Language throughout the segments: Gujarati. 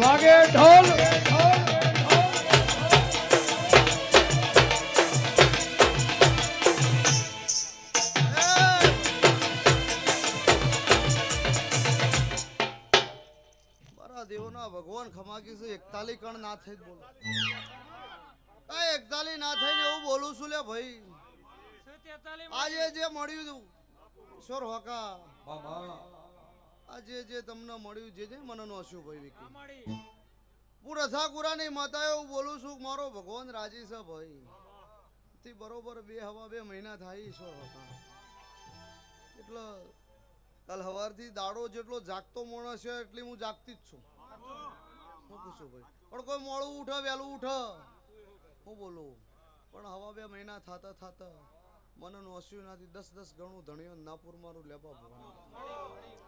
વાગે ઢોલ. ભગવાન ખમાકી છે એકતાલી કણ ના થઈ જ બોલો. આ એકતાલી ના થઈને એવું બોલું છું લે ભાઈ. આજે જે મળ્યું તું શોર હોકા. આજે જે તમને મળ્યું જે જે મને નોસ્યું ભાઈ વિકી? હું રથાકુરાની માતા એવું બોલું છું મારો ભગવાન રાજી છે ભાઈ. થી બરોબર બે હવા બે મહિના થાય છો એટલે કાલ હવારથી દાડો જેટલો જાગતો માણસ છે એટલી હું જાગતી જ છું. હું પૂછું ભાઈ? પણ કોઈ મોડું ઉઠે વહેલું ઉઠે? હું બોલું પણ હવા બે મહિના થાતા થાતા મને નોસ્યું નથી દસ દસ ગણું ધણીઓ નાપુર મારું લેવા ભગવાન. આ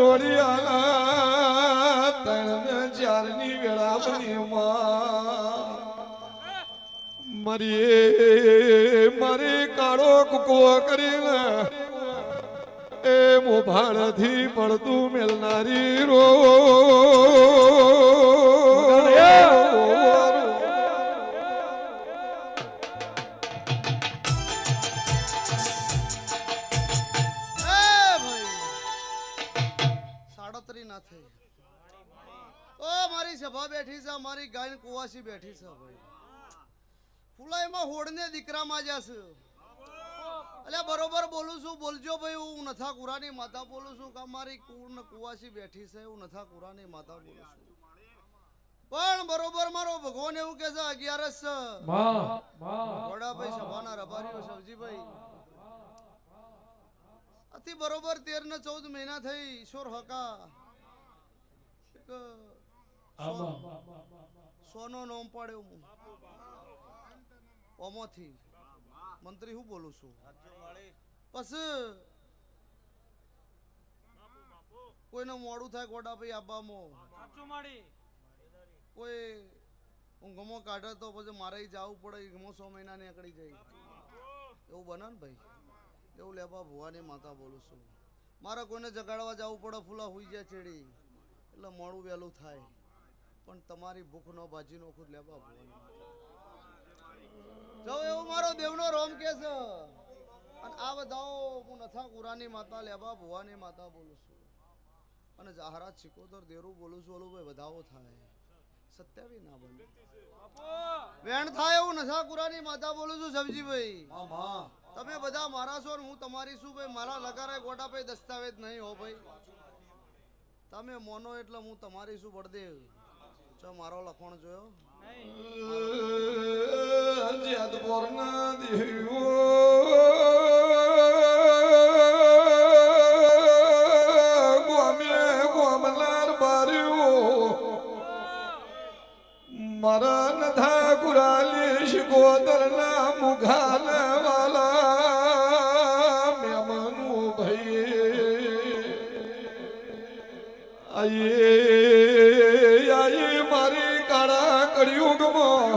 પરોડિયા તણ ચારની વેળા બની મરીએ, મારી કાળો કુકો કરીને એ મોભાળથી પડતું મેલનારી રો સાડત્રી ના થઈ. ઓ, મારી સભા બેઠી છે, મારી ગાયન કુવાસી બેઠી છે ભાઈ. ફુલાઈમાં હોડને દીકરામાં જશે એટલે બરોબર બોલું છું, બોલજો ભાઈ, હું નથા કુરાની માતા બોલું છું કે મારી કુર કુવાસી બેઠી છે, હું નથા કુરાની માતા બોલું છું. પણ બરોબર મારો ભગવાન એવું કે છે, અગિયારસ વડાભાઈ સભાના રબારીઓ સવજીભાઈ. અતિ બરોબર તેર ને ચૌદ મહિના થઈ, ઈશ્વર હકા. એક સોનો નોમ પાડ્યો હું. ઓમોથી. મંત્રી હું બોલું છું? બસ કોઈને મોડું થાય ગોડાભાઈ આબામાં કોઈ ઊંઘમો કાઢે તો પછી મારે જવું પડે ઊંઘમો સો મહિના નીકળી જાય. એવું બને ને ભાઈ? એવું લેબા ભુવાની માતા બોલું છું. મારે કોઈને જગાડવા જવું પડે ફૂલા હોઈ જાય ચેડી. એટલે મોડું વહેલું થાય. પણ તમારી ભૂખ નો ભાજી નોખું લેવા જો એવું મારો દેવનો રોમ કે છે. અને આ બધાઓ હું નથા કુરાની માતા લેવા ભુવાની માતા બોલું છું. અને જાહરાત સિકોદર દેરું બોલું છું ઓલું ભાઈ વધાવો થાય. સત્યાવી ના બને. વેણ થાય એવું નથા કુરાની માતા બોલું છું સબજીભાઈ તમે બધા મારા છો ને હું તમારી શું ભાઈ. મારા લગારે ગોટા ભાઈ દસ્તાવેજ નહીં હો ભાઈ. તમે મોનો એટલે હું તમારી શું બળદેવ ચો, મારો લખણ જોયો? મરણ દેવો ગોમે શિકોતર કુરાલી શિકોતરના મુઘાલ વાલા. આયે આયે મારી કાળા કળિયુગમાં.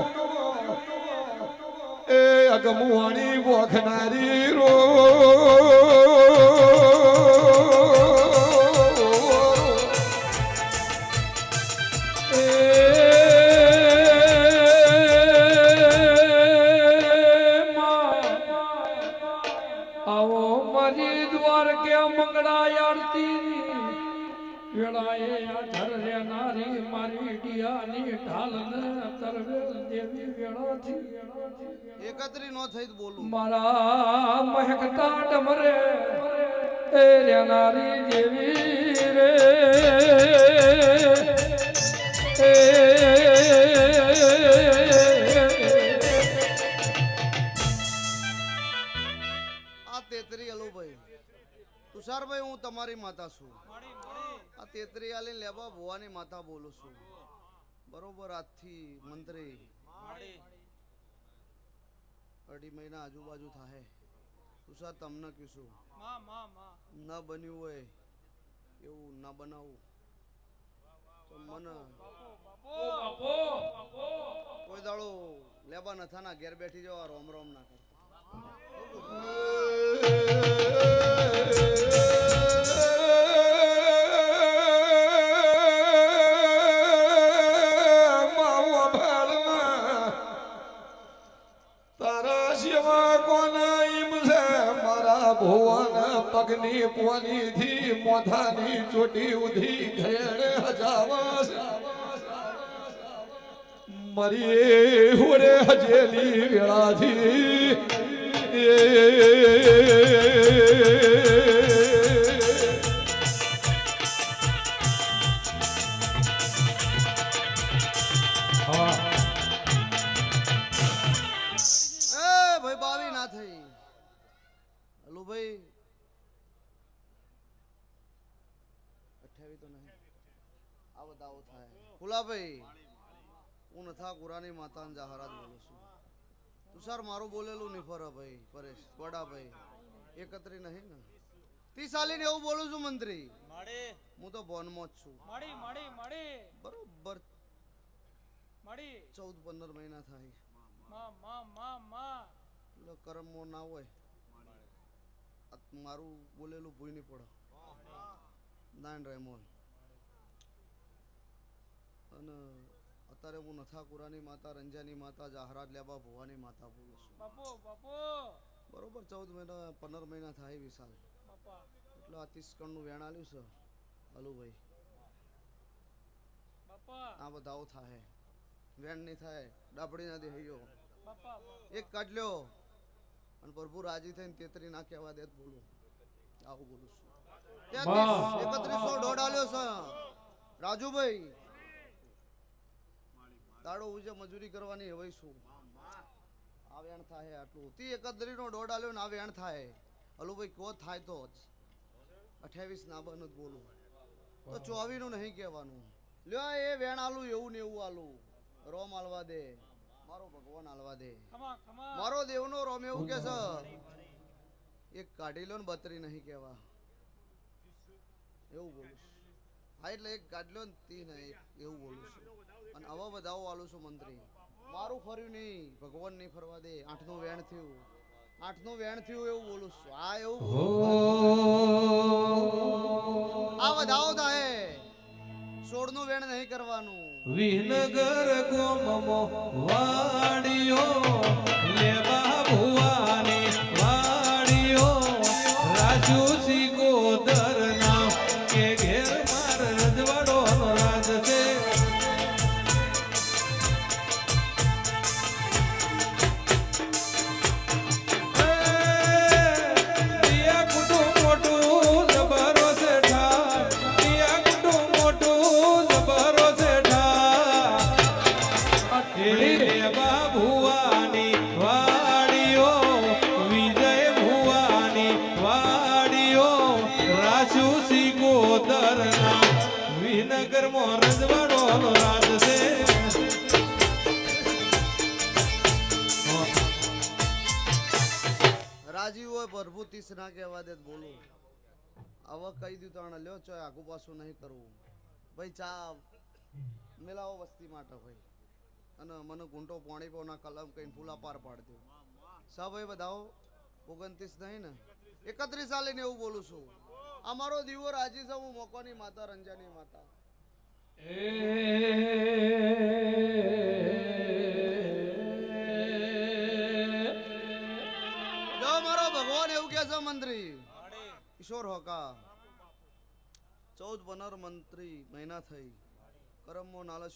એ અગમવાણી વખનારી રો. આવો મારી દ્વારકે મંગળા આરતી વેળાએ આધર રેનારી મારી ડિયાની ઢાલને તરવેલ દેવી વેળાથી. એકત્રી નો થઈ બોલું. મારા મહેકતા ડમરે એ રેનારી દેવી રે. આ તેતરી અલો ભાઈ તુષારભાઈ હું તમારી માતા છું. આ તેતરી આલી લેબા ભુવાની માતા બોલું છું. બરોબર, આજથી મંત્રી. અઢી મહિના આજુબાજુ થાય તુષાર, તમને કીશું. ન બન્યું હોય એવું ના બનાવું. તો મને કોઈ દાડો લેબા નથાના, ઘેર બેઠી જવા રોમ રોમ ના કરતા. સિવા કોના ઈમ છે પગની પોની થી મોઢાની ઉધી ઘેડે હજાવા છે. મરી હુડે હજેલી વેળાથી અઠ્યાવી તો નહીં. આ બધાઓ થાય. ફુલાભાઈ હું નથા કુરાની માતા જહારાત બોલું છું. તુષાર મારું બોલેલું નહીં ફર ભાઈ પરેશ. વડાભાઈ એકત્રી નહીં ને? તી સાલીને એવું બોલું છું મંત્રી. હું તો બોનમાં જ છું. બરોબર. ચૌદ પંદર મહિના થાય. એટલે કરમમાં ના હોય. મારું બોલેલું ભૂઈ નહીં પડે. નાન રેમોન અને અત્યારે હું નથાકુરાની માતા રંજાની માતા જાહરાજ લેબા ભુવાની માતા બોલું છું. બાપુ બાપુ! બરોબર ચૌદ મહિના પંદર મહિના થાય વિશાલ. એટલે આ ત્રીસ કણનું વેણ આવ્યું છે અલુભાઈ. આ બધાઓ થાય વેણ નહીં થાય ડાબડી ના હૈયો એક કાઢ લ્યો. અને પ્રભુ રાજી થઈને તેતરી ના કહેવા દે બોલું. આવું બોલું છું. એકત્રીસો દોઢ આલ્યો છે. રાજુભાઈ દાડો ઉજે મજૂરી કરવાની હવે શું? આ વેણ થાય આટલું. તી એકત્રી નો દોઢ આલ્યો ને આ વેણ થાય. હલુભાઈ કો થાય તો જ. અઠ્યાવીસ ના બન જ બોલું. તો ચોવીસનું નહીં કહેવાનું. લ્યો એ વેણ આલું એવું ને એવું આલું. રોમ આલવા દે. મારો ભગવાન આલવા દે. મારો દેવ મારો દેવનો રોમ એવું કે છે. એક કાઢી લો ને બત્રી નહીં કહેવા. એવું બોલું. હા, એટલે એક ગાડલો ને તી એક એવું બોલું છું. અને આવા બધાઓ વાલું છું મંત્રી. મારું ફર્યું નહીં. ભગવાન નહીં ફરવા દે. આઠનું વેણ થયું. આઠનું વેણ થયું એવું બોલું છું. આ એવું આ બધાઓ થાય. સોળનું વેણ નહીં કરવાનું. વિનગર ગોમમો વાડિયો લેવા મેલાવો વસ્તી માટે ભાઈ. અને મને ગુંટો પાણી પોના કલમ કઈ ફૂલા પાર પાડ દો સા ભાઈ બધાઓ? ઓગણત્રીસ નહીં ને? એકત્રીસ સાલે એવું બોલું છું. અમારો દીવો રાજી છે, હું મોકોની માતા, રંજાની માતા. જો મારો ભગવાન એવું કે છે, મંત્રી, કિશોર હોકા, ચૌદ વનર મંત્રી મહિના થઈ, કરમો નાલો